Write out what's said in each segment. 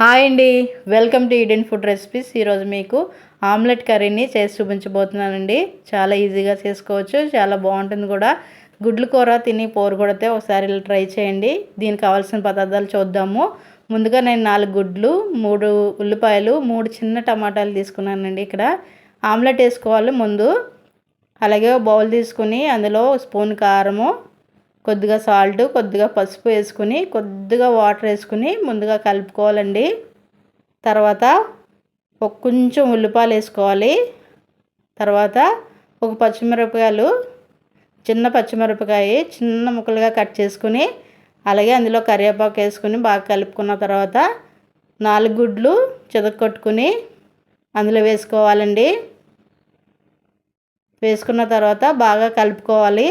Hi అండి. Welcome to Eden food recipes. ఈరోజు మీకు ఆమ్లెట్ కర్రీని చేసి చూపించబోతున్నానండి. చాలా ఈజీగా చేసుకోవచ్చు. చాలా బాగుంటుంది కూడా. గుడ్లు కూర తిని పోరు కొడితే ఒకసారి ఇలా ట్రై చేయండి. దీనికి కావాల్సిన పదార్థాలు చూద్దాము. ముందుగా నేను నాలుగు గుడ్లు మూడు ఉల్లిపాయలు మూడు చిన్న టమాటాలు తీసుకున్నానండి ఇక్కడ. ఆమ్లెట్ వేసుకోవాలి ముందు. అలాగే బౌల్ తీసుకుని అందులో స్పూన్ కారము కొద్దిగా సాల్ట్ కొద్దిగా పసుపు వేసుకుని కొద్దిగా వాటర్ వేసుకుని ముందుగా కలుపుకోవాలండి. తర్వాత ఒక కొంచెం ఉల్లిపాయలు వేసుకోవాలి. తర్వాత ఒక పచ్చిమిరపకాయలు చిన్న పచ్చిమిరపకాయ చిన్న ముక్కలుగా కట్ చేసుకుని అలాగే అందులో కరివేపాకు వేసుకుని బాగా కలుపుకున్న తర్వాత నాలుగు గుడ్లు చితకొట్టుకుని అందులో వేసుకోవాలండి. వేసుకున్న తర్వాత బాగా కలుపుకోవాలి.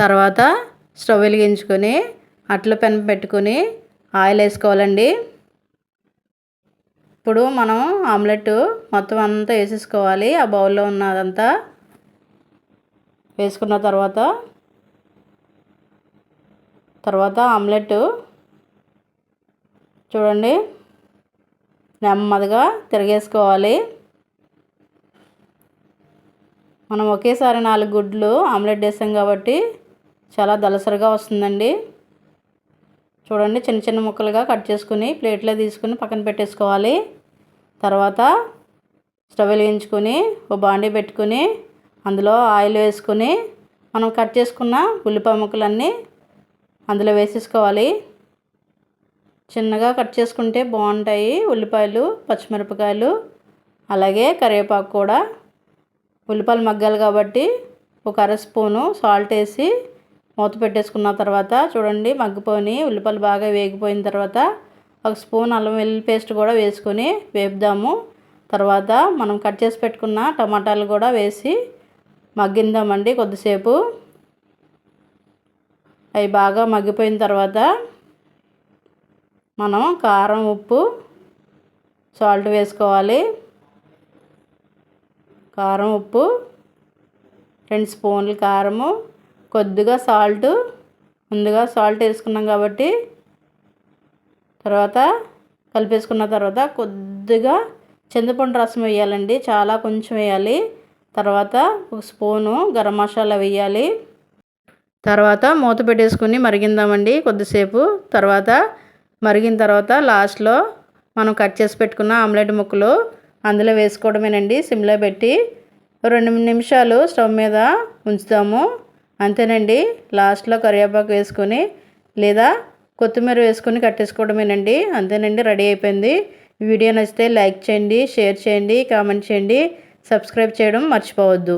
తర్వాత స్టవ్ వెలిగించుకొని అట్ల పెన్ పెట్టుకొని ఆయిల్ వేసుకోవాలండి. ఇప్పుడు మనం ఆమ్లెట్ మొత్తం అంతా వేసేసుకోవాలి. ఆ బౌల్లో ఉన్నదంతా వేసుకున్న తర్వాత తర్వాత ఆమ్లెట్ చూడండి నెమ్మదిగా తిరిగేసుకోవాలి. మనం ఒకేసారి నాలుగు గుడ్లు ఆమ్లెట్ వేసాం కాబట్టి చాలా దలసరిగా వస్తుందండి. చూడండి చిన్న చిన్న ముక్కలుగా కట్ చేసుకుని ప్లేట్లో తీసుకుని పక్కన పెట్టేసుకోవాలి. తర్వాత స్టవ్ వెలిగించుకొని ఓ బాండీ పెట్టుకుని అందులో ఆయిల్ వేసుకుని మనం కట్ చేసుకున్న ఉల్లిపాయ ముక్కలన్నీ అందులో వేసేసుకోవాలి. చిన్నగా కట్ చేసుకుంటే బాగుంటాయి ఉల్లిపాయలు పచ్చిమిరపకాయలు అలాగే కరివేపాకు కూడా. ఉల్లిపాయలు మగ్గాలి కాబట్టి ఒక అర స్పూను సాల్ట్ వేసి మూత పెట్టేసుకున్న తర్వాత చూడండి మగ్గిపోయి ఉల్లిపాయలు బాగా వేగిపోయిన తర్వాత ఒక స్పూన్ అల్లం వెల్లుల్లి పేస్ట్ కూడా వేసుకొని వేపుదాము. తర్వాత మనం కట్ చేసి పెట్టుకున్న టమాటాలు కూడా వేసి మగ్గిందామండి కొద్దిసేపు. అవి బాగా మగ్గిపోయిన తర్వాత మనం కారం ఉప్పు సాల్ట్ వేసుకోవాలి. కారం ఉప్పు రెండు స్పూన్లు కారము కొద్దిగా సాల్ట్ ముందుగా సాల్ట్ వేసుకున్నాం కాబట్టి తర్వాత కలిపేసుకున్న తర్వాత కొద్దిగా చింతపండు రసం వేయాలండి. చాలా కొంచెం వేయాలి. తర్వాత ఒక స్పూను గరం మసాలా వేయాలి. తర్వాత మూత పెట్టేసుకుని మరిగిందామండి కొద్దిసేపు. తర్వాత మరిగిన తర్వాత లాస్ట్లో మనం కట్ చేసి పెట్టుకున్న ఆమ్లెట్ ముక్కలు అందులో వేసుకోవడమేనండి. సిమ్లో పెట్టి రెండు నిమిషాలు స్టవ్ మీద ఉంచుతాము అంతేనండి. లాస్ట్లో కరివేపాకు వేసుకొని లేదా కొత్తిమీర వేసుకొని కట్టేసుకోవడమేనండి. అంతేనండి రెడీ అయిపోయింది. వీడియో నచ్చితే లైక్ చేయండి షేర్ చేయండి కామెంట్ చేయండి. సబ్స్క్రైబ్ చేయడం మర్చిపోవద్దు.